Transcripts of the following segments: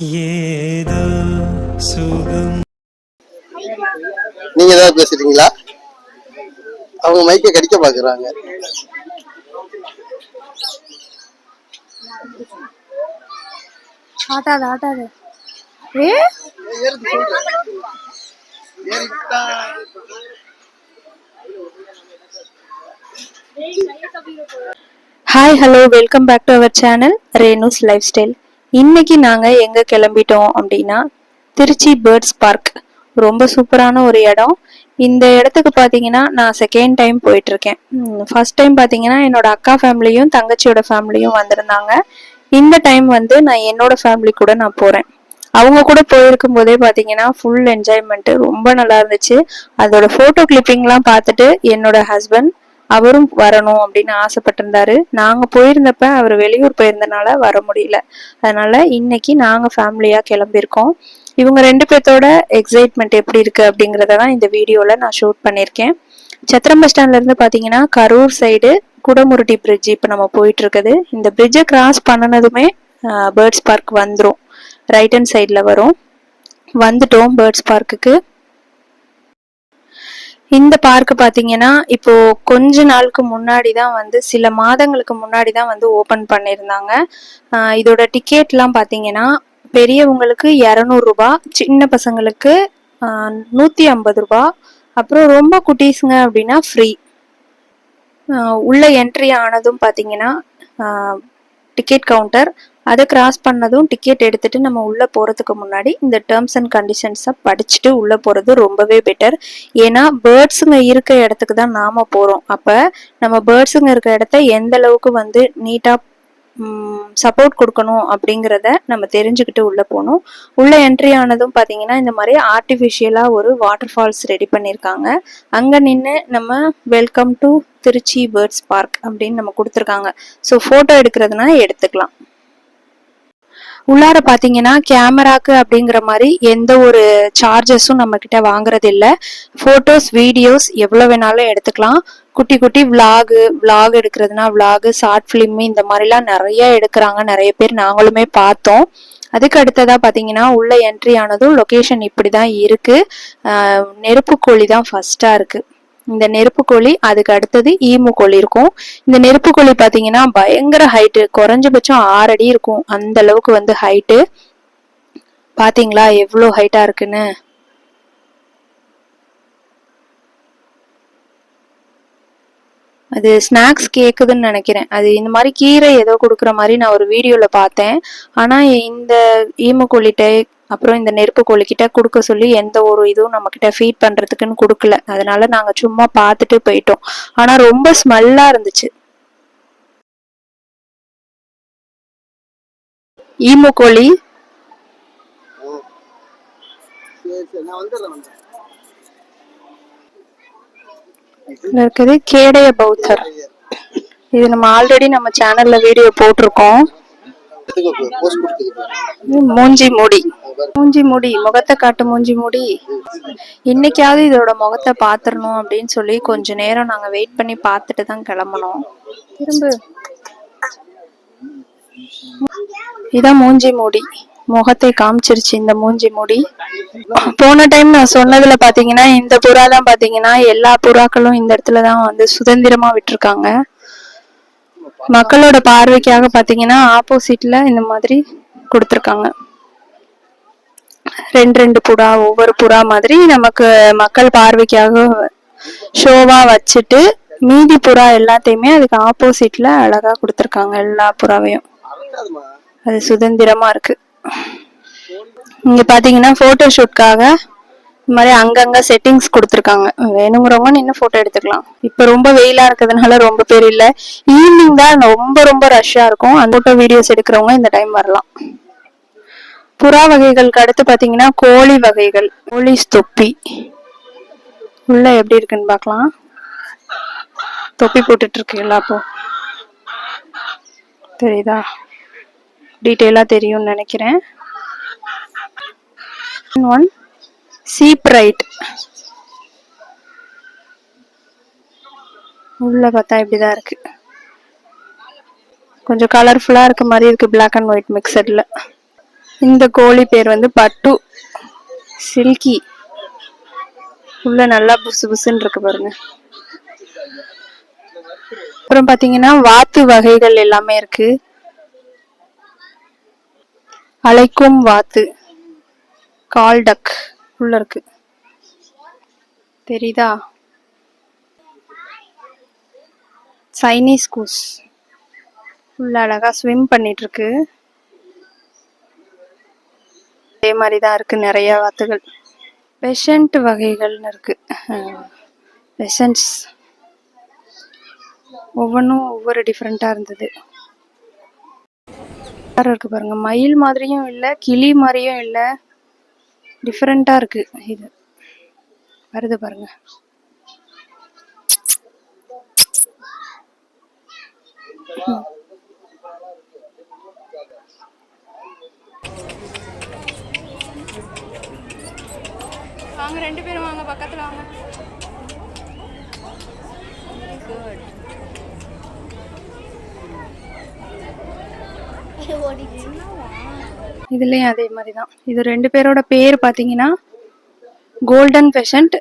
ஏதோ சுகம். நீங்க ஏதாவது பேசுறீங்களா அவங்க மைக்க கடிக்க பாக்குறாங்க. ஆட்டாது ஆட்டாது. ஏ? Hi hello welcome back to our channel Renu's lifestyle இன்னைக்கு நாங்கள் எங்கே கிளம்பிட்டோம் அப்படின்னா திருச்சி பேர்ட்ஸ் பார்க். ரொம்ப சூப்பரான ஒரு இடம். இந்த இடத்துக்கு பார்த்தீங்கன்னா நான் செகண்ட் டைம் போயிட்டுருக்கேன். ஃபர்ஸ்ட் டைம் பார்த்தீங்கன்னா என்னோட அக்கா ஃபேமிலியும் தங்கச்சியோட ஃபேமிலியும் வந்திருந்தாங்க. இந்த டைம் வந்து நான் என்னோட ஃபேமிலி கூட நான் போகிறேன் அவங்க கூட போயிருக்கும் போதே பார்த்தீங்கன்னா ஃபுல் என்ஜாய்மெண்ட்டு ரொம்ப நல்லா இருந்துச்சு. அதோட ஃபோட்டோ கிளிப்பிங்லாம் பார்த்துட்டு என்னோட ஹஸ்பண்ட் அவரும் வரணும் அப்படின்னு ஆசைப்பட்டிருந்தாரு. நாங்க போயிருந்தப்ப அவர் வெளியூர் போயிருந்தனால வர முடியல. அதனால இன்னைக்கு நாங்க ஃபேமிலியா கிளம்பியிருக்கோம். இவங்க ரெண்டு பேர்த்தோட எக்ஸைட்மெண்ட் எப்படி இருக்கு அப்படிங்கறத தான் இந்த வீடியோல நான் ஷூட் பண்ணியிருக்கேன். சத்திரம் பஸ் ஸ்டாண்ட்ல இருந்து பாத்தீங்கன்னா கரூர் சைடு குடமுருட்டி பிரிட்ஜ் இப்போ நம்ம போயிட்டு இருக்குது இந்த பிரிட்ஜை கிராஸ் பண்ணனதுமே பேர்ட்ஸ் பார்க் வந்துடும் ரைட் ஹேண்ட் சைடில் வரும். வந்துட்டோம் பேர்ட்ஸ் பார்க்குக்கு இந்த பார்க் பாத்தீங்கன்னா இப்போ கொஞ்ச நாளுக்கு முன்னாடி தான் வந்து சில மாதங்களுக்கு முன்னாடி தான் வந்து ஓபன் பண்ணியிருந்தாங்க இதோட டிக்கெட்லாம் பாத்தீங்கன்னா பெரியவங்களுக்கு இரநூறுபா சின்ன பசங்களுக்கு நூற்றி நூத்தி ஐம்பது ரூபா. அப்புறம் ரொம்ப குட்டீஸுங்க அப்படின்னா ஃப்ரீ உள்ள என்ட்ரி ஆனதும் பாத்தீங்கன்னா டிக்கெட் கவுண்டர் அதை கிராஸ் பண்ணதும் டிக்கெட் எடுத்துட்டு நம்ம உள்ளே போகிறதுக்கு முன்னாடி இந்த டேர்ம்ஸ் அண்ட் கண்டிஷன்ஸை படிச்சுட்டு உள்ளே போகிறது ரொம்பவே பெட்டர் ஏன்னா பேர்ட்ஸுங்க இருக்க இடத்துக்கு தான் நாம் போகிறோம் அப்போ நம்ம பேர்ட்ஸுங்க இருக்க இடத்த எந்த அளவுக்கு வந்து நீட்டாக சப்போர்ட் கொடுக்கணும் அப்படிங்கிறத நம்ம தெரிஞ்சுக்கிட்டு உள்ளே போகணும். உள்ளே என்ட்ரி ஆனதும் பார்த்தீங்கன்னா இந்த மாதிரி ஆர்டிஃபிஷியலாக ஒரு வாட்டர் ஃபால்ஸ் ரெடி பண்ணியிருக்காங்க அங்கே நின்று நம்ம welcome to Trichy birds park அப்படின்னு நம்ம கொடுத்துருக்காங்க. ஸோ ஃபோட்டோ எடுக்கிறதுனா எடுத்துக்கலாம். உள்ளார பாத்தீங்கன்னா கேமராக்கு அப்படிங்கிற மாதிரி எந்த ஒரு சார்ஜஸும் நம்ம கிட்ட வாங்குறது இல்லை போட்டோஸ் வீடியோஸ் எவ்வளவு வேணாலும் எடுத்துக்கலாம். குட்டி குட்டி விலாகு விலாக் எடுக்கிறதுனா விலாகு ஷார்ட் ஃபிலிம் இந்த மாதிரிலாம் நிறைய எடுக்கிறாங்க. நிறைய பேர் நாங்களுமே பார்த்தோம். அதுக்கு அடுத்ததா பார்த்தீங்கன்னா உள்ள என்ட்ரி ஆனதும் லொக்கேஷன் இப்படிதான் இருக்கு. இருக்குது நெருப்பு தான் ஃபர்ஸ்டா இருக்கு. இந்த நெருப்பு கோழி அதுக்கு அடுத்தது ஈமு கோழி இருக்கும். இந்த நெருப்பு கோழி பார்த்தீங்கன்னா பயங்கர ஹைட்டு குறைஞ்சபட்சம் ஆறு அடி இருக்கும். அந்த அளவுக்கு வந்து ஹைட்டு பார்த்தீங்களா எவ்வளோ ஹைட்டாக இருக்குன்னு? அது ஸ்நாக்ஸ் கேட்குதுன்னு நினைக்கிறேன். அது இந்த மாதிரி கீரை ஏதோ கொடுக்குற மாதிரி நான் ஒரு வீடியோவில் பார்த்தேன். ஆனால் இந்த ஈமு கோழிட்ட அப்புறம் இந்த நெருப்பு கோழிக்கிட்ட கொடுக்க சொல்லி எந்த ஒரு இதுவும் நம்ம கிட்ட ஃபீட் பண்றதுக்குன்னு கொடுக்கல. அதனால நாங்க சும்மா பார்த்துட்டு போயிட்டோம். ஆனா ரொம்ப ஸ்மெல்லா இருந்துச்சு. ஈமு கோழி. இருக்குது கேடைய பௌத்தர். இது நம்ம ஆல்ரெடி நம்ம சேனல்ல வீடியோ போட்டிருக்கோம். மூஞ்சி மூடி. மூஞ்சி மூடி முகத்தை காட்டு மூஞ்சி மூடி. இன்னைக்காவது இதோட முகத்தை பாத்துடணும் அப்படின்னு சொல்லி கொஞ்ச நேரம் நாங்க வெயிட் பண்ணி பார்த்துட்டு தான் கிளம்பணும் திரும்ப. இதான் மூஞ்சி மூடி. முகத்தை காமிச்சிருச்சு இந்த மூஞ்சி மூடி. போன டைம் நான் சொன்னதுல பாத்தீங்கன்னா இந்த புறா தான் பாத்தீங்கன்னா எல்லா புறாக்களும் இந்த இடத்துல தான் வந்து சுதந்திரமா விட்டுருக்காங்க. மக்களோட பார்வைக்காக பாத்தீங்கன்னா ஆப்போசிட்ல இந்த மாதிரி கொடுத்துருக்காங்க. ரெண்டு ரெண்டு புறா ஒவ்வொரு புறா மாதிரி நமக்கு மக்கள் பார்வைக்காக ஷோவா வச்சுட்டு மீதி புறா எல்லாத்தையுமே அதுக்கு ஆப்போசிட்ல அழகா கொடுத்துருக்காங்க எல்லா புறாவையும். அது சுதந்திரமா இருக்கு. இங்க பாத்தீங்கன்னா போட்டோ ஷூட்காக இந்த மாதிரி அங்கங்க செட்டிங்ஸ் கொடுத்துருக்காங்க. வேணுங்கிறவங்க நின்று போட்டோ எடுத்துக்கலாம். இப்போ ரொம்ப வெயிலா இருக்கிறதுனால ரொம்ப பேர் இல்லை. ஈவினிங் தான் ரொம்ப ரொம்ப ரஷ்ஷா இருக்கும். அந்த போட்டோ வீடியோஸ் எடுக்கிறவங்க இந்த டைம் வரலாம். புறா வகைகளுக்கு அடுத்து பார்த்தீங்கன்னா கோழி வகைகள் கோழி தொப்பி. உள்ள எப்படி இருக்குன்னு பார்க்கலாம். தொப்பி போட்டுட்டு இருக்கீங்களா அப்போ? தெரியுதா? டீட்டெயிலாக தெரியும்னு நினைக்கிறேன். One sheep right. உள்ள பார்த்தா இப்படிதான் இருக்கு. கொஞ்சம் கலர்ஃபுல்லா இருக்க மாதிரி இருக்கு பிளாக் அண்ட் ஒயிட் மிக்சர்ல இந்த கோழி பேர் வந்து பட்டு சில்கி. உள்ள நல்லா புசு புசுன்னு இருக்கு பாருங்க. அப்புறம் பாத்தீங்கன்னா வாத்து வகைகள் எல்லாமே இருக்கு. அழைக்கும் வாத்து கால் டக். உள்ள இருக்கு. தெரியுதா? சைனீஸ் கூஸ் உள்ள அழகா ஸ்விம் பண்ணிட்டு இருக்கு. அதே மாதிரி தான் இருக்கு நிறைய வாத்துகள். பெஷண்ட் வகைகள்னு இருக்கு. பெஷன்ட்ஸ் ஒவ்வொன்றும் ஒவ்வொரு டிஃப்ரெண்ட்டாக இருந்தது. வேற இருக்கு பாருங்க. மயில் மாதிரியும் இல்லை கிளி மாதிரியும் இல்லை. டிஃப்ரெண்ட்டாக இருக்கு. இது. வருது பாருங்க. வாங்க ரெண்டு பேரும் வாங்க பக்கத்துல வாங்க. இதுலயும் அதே மாதிரி தான் இது ரெண்டு பேரோட பேர் பாத்தீங்கன்னா golden pheasant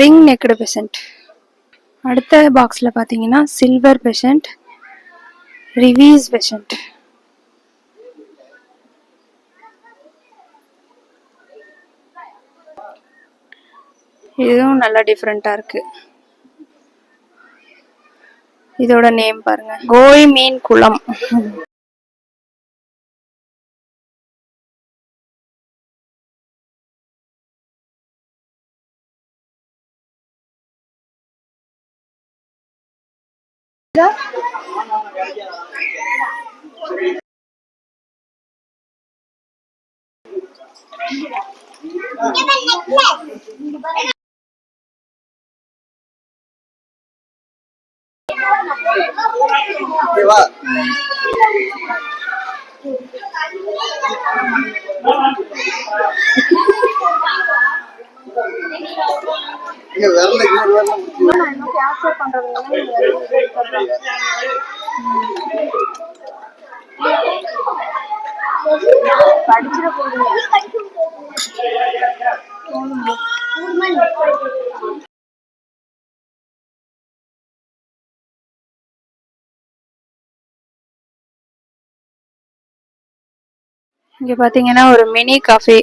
ring necked pheasant அடுத்த பாக்ஸ்ல பாத்தீங்கன்னா சில்வர் பெஷண்ட் ரிவீஸ் பெஷண்ட் இதுவும் நல்லா டிஃப்ரெண்டா இருக்கு. இதோட நேம் பாருங்க. கோய் மீன் குளம். Ya. Dewa. இங்க வரல இன்னொரு வரல இங்க பாத்தீங்கன்னா ஒரு மினி காஃபே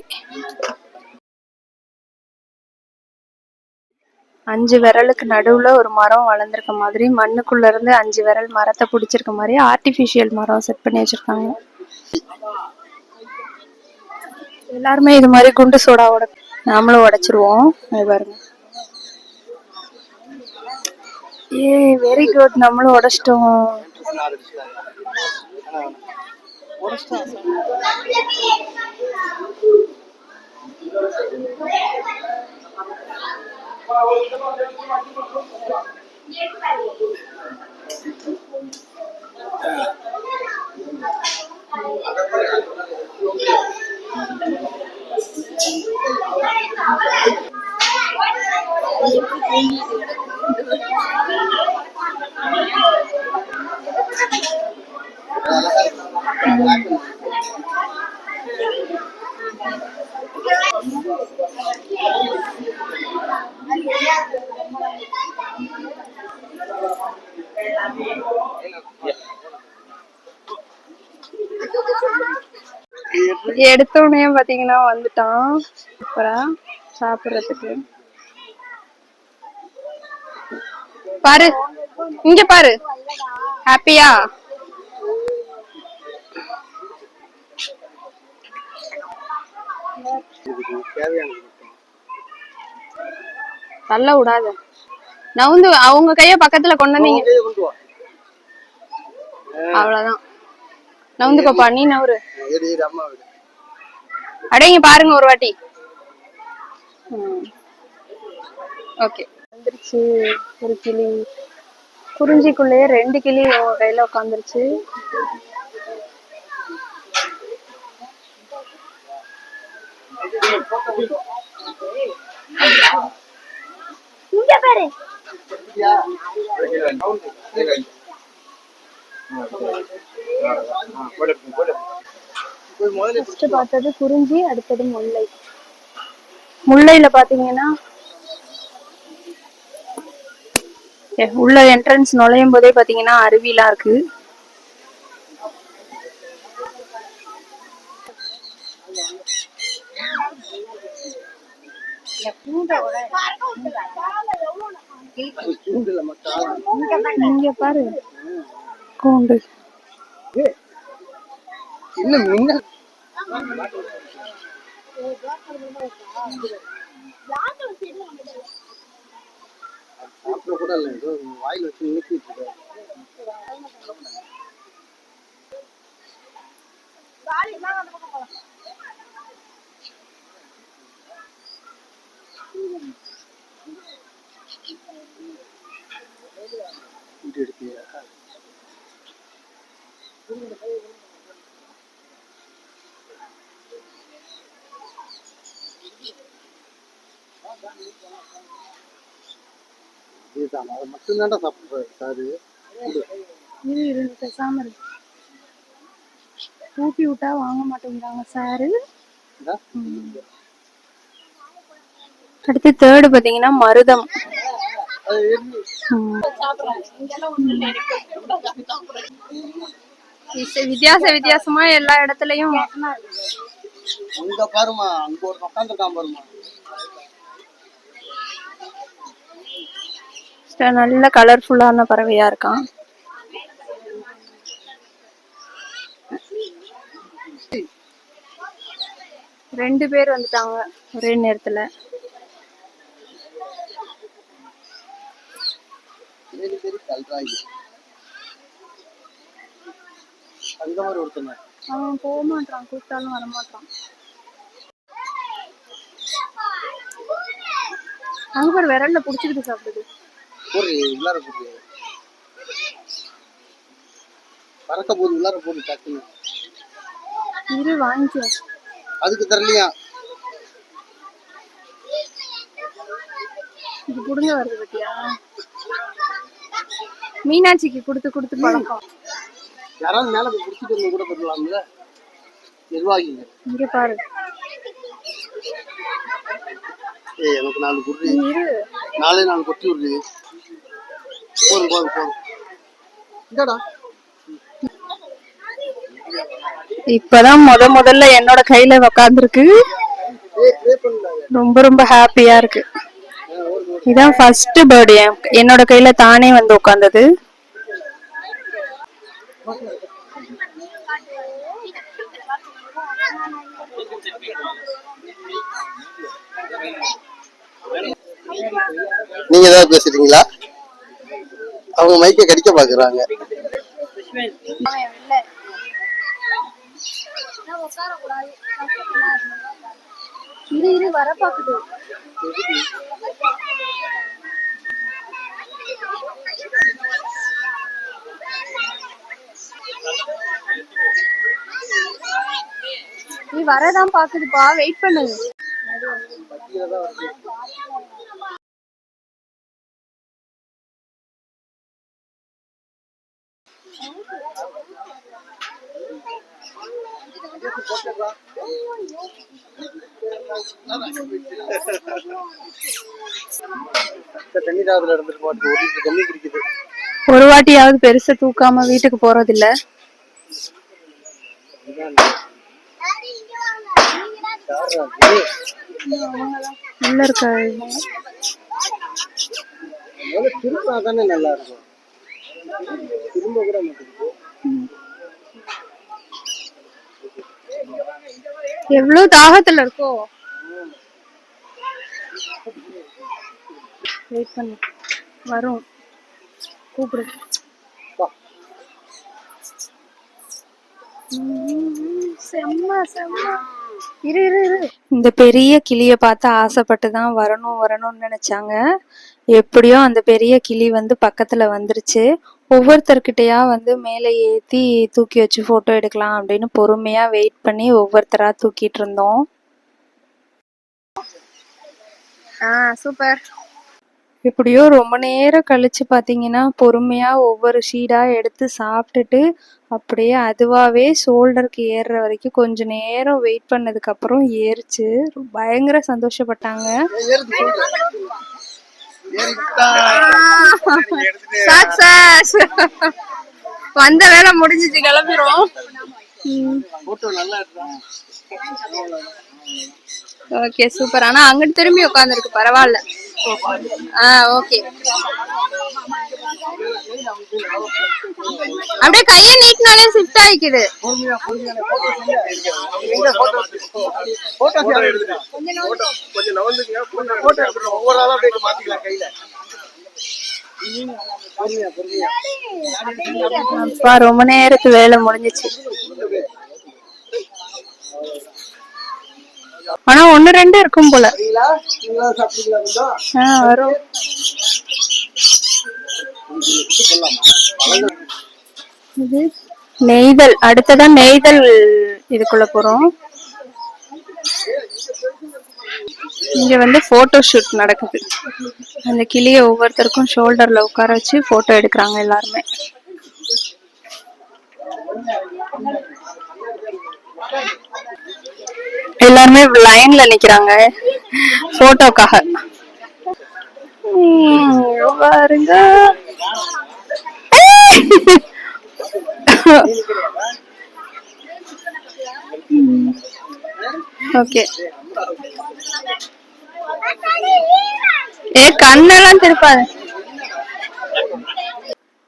அஞ்சு விரலுக்கு நடுவுல ஒரு மரம் வளர்ந்துருக்க மாதிரி மண்ணுக்குள்ள இருந்து அஞ்சு விரல் மரத்தை பிடிச்சிருக்க மாதிரி ஆர்டிபிஷியல் மரம் செட் பண்ணி வச்சிருக்காங்க. எல்லாருமே இது மாதிரி குண்டு சோடா உட நாமளும் உடைச்சிருவோம். பாருங்க. ஏ வெரி குட் நம்மளும் உடைச்சிட்டோம். எடுத்த உடனே பாத்தீங்கன்னா வந்துட்டான். அப்புறம் சாப்பிடுறதுக்கு. பாரு இங்க பாரு. ஹாப்பியா தள்ள விடாத. நவுந்து அவங்க கைய பக்கத்துல கொண்டு வந்தீங்க. அவ்வளவுதான். நவுந்துக்கோப்பா நீ நவுரு அடைங்க பாருங்க ஒரு வாட்டி. ஓகே. வந்துருச்சு. ஒரு கிளி. குறிஞ்சிக்குள்ளேயே ரெண்டு கிளி உங்க கையில உட்காந்துருச்சு முதல்ல ஃபர்ஸ்ட் பார்த்தது குறிஞ்சி அடுத்தது முல்லை. முல்லையில பாத்தீங்கன்னா ஏ, உள்ள என்ட்ரன்ஸ் நுழையும் போதே பாத்தீங்கன்னா அருவிலாம் இருக்கு. இங்க பாரு. கூண்டு இன்னும் சாப்பிட கூட இல்லை ஏதோ வாயில் வச்சு நிறுத்திட்டு இருக்காரு இதுதான் அதை மட்டும்தான்டா சாப்பிட்றாரு சாரு இரு இரு பேசாம இரு. ஊட்டி விட்டா வாங்க மாட்டேங்கிறாங்க சாரு? அடுத்து தேர்டு பாத்தீங்கன்னா மருதம். வித்தியாச வித்தியாசமா எல்லா இடத்துலயும் அங்க பாருமா அங்க ஒரு உட்காந்துருக்கான் பாருமா. நல்ல கலர்ஃபுல்லான பறவையா இருக்கான் ரெண்டு பேர் வந்துட்டாங்க ஒரே நேரத்துல. அவன் போக மாட்டான் கூப்பிட்டாலும் வர மாட்டான் அங்க பாரு விரல்ல புடிச்சுக்கிட்டு சாப்பிடுது. போடுறி உள்ளார போடுறி பறக்க போகுது உள்ளார போகுது டக்குன்னு. இரு வாங்கிக்கோ. அதுக்கு தரலையா? இது புடுங்க வருது பத்தியா? மீனாட்சிக்கு கொடுத்து கொடுத்து பழக்கம். யாராவது மேல போய் பிடிச்சிட்டு வந்து கூட பண்ணலாம்ல நிர்வாகிங்க. இங்க பாரு. ஏய் எனக்கு நாலு இரு. நாலே நாலு கொட்டி விடுறி. போதும் போதும் போதும் இந்தாடா. இப்பதான் முத முதல்ல என்னோட கையில உக்காந்துருக்கு. ரொம்ப ரொம்ப ஹாப்பியா இருக்கு. இதான் ஃபர்ஸ்ட் பர்த்டே என்னோட கையில தானே வந்து உட்காந்தது நீங்க ஏதாவது பேசுறீங்களா அவங்க மைக்க கடிக்க பாக்குறாங்க. இரு இரு வர பாக்குது. நீ வரதான் பாக்குதுப்பா. வெயிட் பண்ணு. ஒரு வாட்டியாவது பெருசா தூக்காம வீட்டுக்கு போறதில்ல. இல்ல உள்ள இருக்க? நல்லா இருக்கும். திரும்ப கூட மாட்டேங்குது எவ்வளவு தாகத்துல இருக்கோ? வெயிட் பண்ணு. வரும். கூப்பிடு. இரு இரு இரு. இந்த பெரிய கிளிய பார்த்து ஆசைப்பட்டு தான் வரணும் வரணும்னு நினைச்சாங்க. எப்படியோ அந்த பெரிய கிளி வந்து பக்கத்துல வந்துருச்சு. ஒவ்வொருத்தர்கிட்டயா வந்து மேலே ஏத்தி தூக்கி வச்சு போட்டோ எடுக்கலாம் அப்படின்னு பொறுமையா வெயிட் பண்ணி ஒவ்வொருத்தரா தூக்கிட்டு இருந்தோம். ஆ சூப்பர் எப்படியோ ரொம்ப நேரம் கழிச்சு பார்த்தீங்கன்னா பொறுமையா ஒவ்வொரு ஷீடா எடுத்து சாப்பிட்டுட்டு அப்படியே அதுவாவே ஷோல்டருக்கு ஏறுற வரைக்கும் கொஞ்ச நேரம் வெயிட் பண்ணதுக்கு அப்புறம் ஏறுச்சு. பயங்கர சந்தோஷப்பட்டாங்க. சக்சஸ் வந்த வேலை முடிஞ்சிச்சு கிளம்பிரும் ஓகே சூப்பர் ஆனா அங்கிட்டு திரும்பி உட்காந்துருக்கு பரவாயில்ல. ஆ ஓகே. அப்படியே கையை நீட்டினாலே ஷிஃப்ட் ஆயிக்குது. ரொம்ப நேரத்து வேலை முடிஞ்சிச்சு போட்டோ எடுத்துக்கலாம் கொஞ்சம் நவந்துங்க போட்டோ எடுத்துக்கலாம் ஒவ்வொரு ஆளா அப்படியே மாத்திக்கலாம் கையில பொறுமையா பொறுமையா அப்பா ரொம்ப நேரத்து வேலை முடிஞ்சிச்சு ஆனா ஒண்ணு ரெண்டு இருக்கும் போல. வரும். இது நெய்தல். அடுத்ததா நெய்தல் இதுக்குள்ள போறோம். இங்க வந்து போட்டோ ஷூட் நடக்குது. அந்த கிளிய ஒவ்வொருத்தருக்கும் ஷோல்டர்ல உட்கார வச்சு போட்டோ எடுக்கிறாங்க எல்லாருமே. எல்லாருமே லைன்ல நிக்கிறாங்க. போட்டோக்காக பாருங்க. ஓகே ஏ கண்ணெல்லாம் திருப்பாது.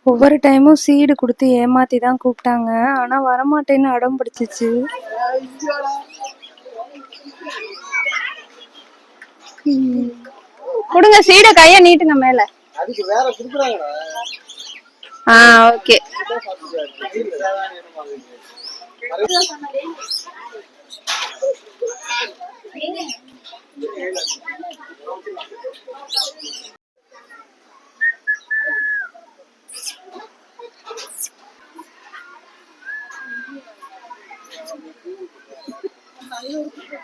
ஒவ்வொரு டைமும் சீடு கொடுத்து ஏமாத்தி தான் கூப்பிட்டாங்க. ஆனா வரமாட்டேன்னு அடம் பிடிச்சிச்சு. கொடுங்க சீடை கைய நீட்டுங்க மேல. அதுக்கு வேற கொடுக்குறாங்கடா. ஆ ஓகே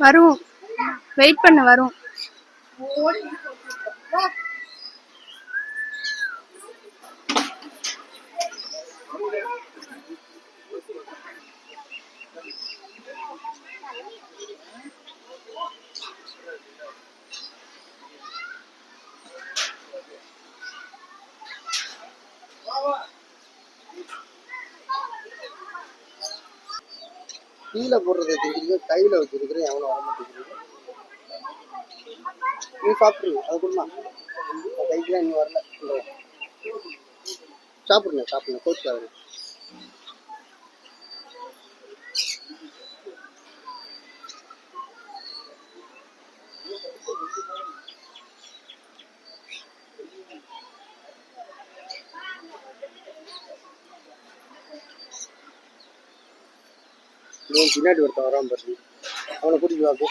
வரும் வெயிட் பண்ண வரும். கீழே போடுறத தெரியுது கையில வச்சிருக்கிறேன் எவனும் வர மாட்டேங்கிறீங்க நீ சாப்பிட்ருங்க அது கொடுமா. கைக்குலாம் நீ வரல. சாப்பிடுங்க சாப்பிடுங்க கோச்சுக்காதுங்க நீ பின்னாடி ஒருத்தன் வராம பாரு. அவனை கூட்டிட்டு வாக்கு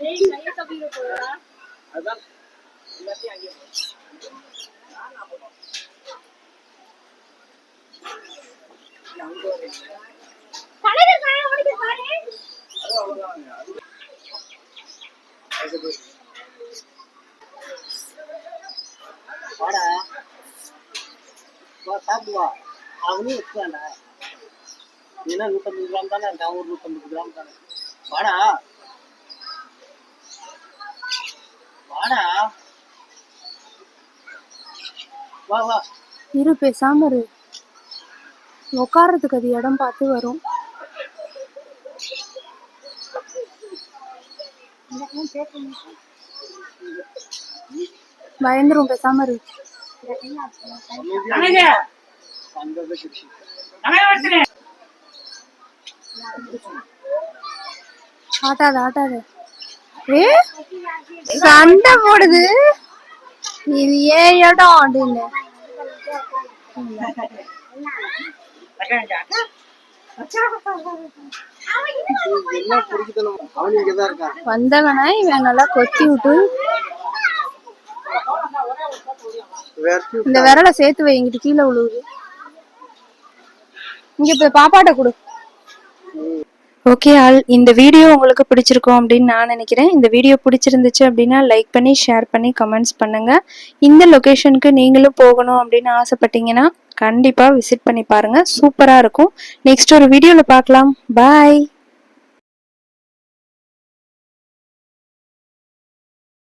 வா போ. வாடா. வா சாப்பிடு வா. அவனையும் வச்சுக்கலாம்டா ஏன்னா நூற்றம்பது கிராம் தானே இருக்கான்? ஒரு நூற்றம்பது கிராம் தானே. வாடா. வாடா. வா வா. இரு பேசாம இரு. உட்கார்றதுக்கு அது இடம் பார்த்து வரும். பயந்துரும் பேசாம இரு. ஆட்டாத ஆட்டாத. சண்டை போடுது. இது ஏன் இடம் அப்படின்னு என்ன இவன் நல்லா கொத்தி விட்டு. இந்த விரலை சேர்த்து வை இங்கிட்டு கீழே விழுவுது. இங்க இப்ப பாப்பாட்ட கொடு. ஓகே ஆல் இந்த வீடியோ உங்களுக்கு பிடிச்சிருக்கும் அப்படின்னு நான் நினைக்கிறேன். இந்த வீடியோ பிடிச்சிருந்துச்சு அப்படின்னா லைக் பண்ணி ஷேர் பண்ணி கமெண்ட்ஸ் பண்ணுங்கள் இந்த லொக்கேஷனுக்கு நீங்களும் போகணும் அப்படின்னு ஆசைப்பட்டீங்கன்னா கண்டிப்பாக விசிட் பண்ணி பாருங்கள் சூப்பராக இருக்கும். நெக்ஸ்ட் ஒரு வீடியோவில் பார்க்கலாம். பாய்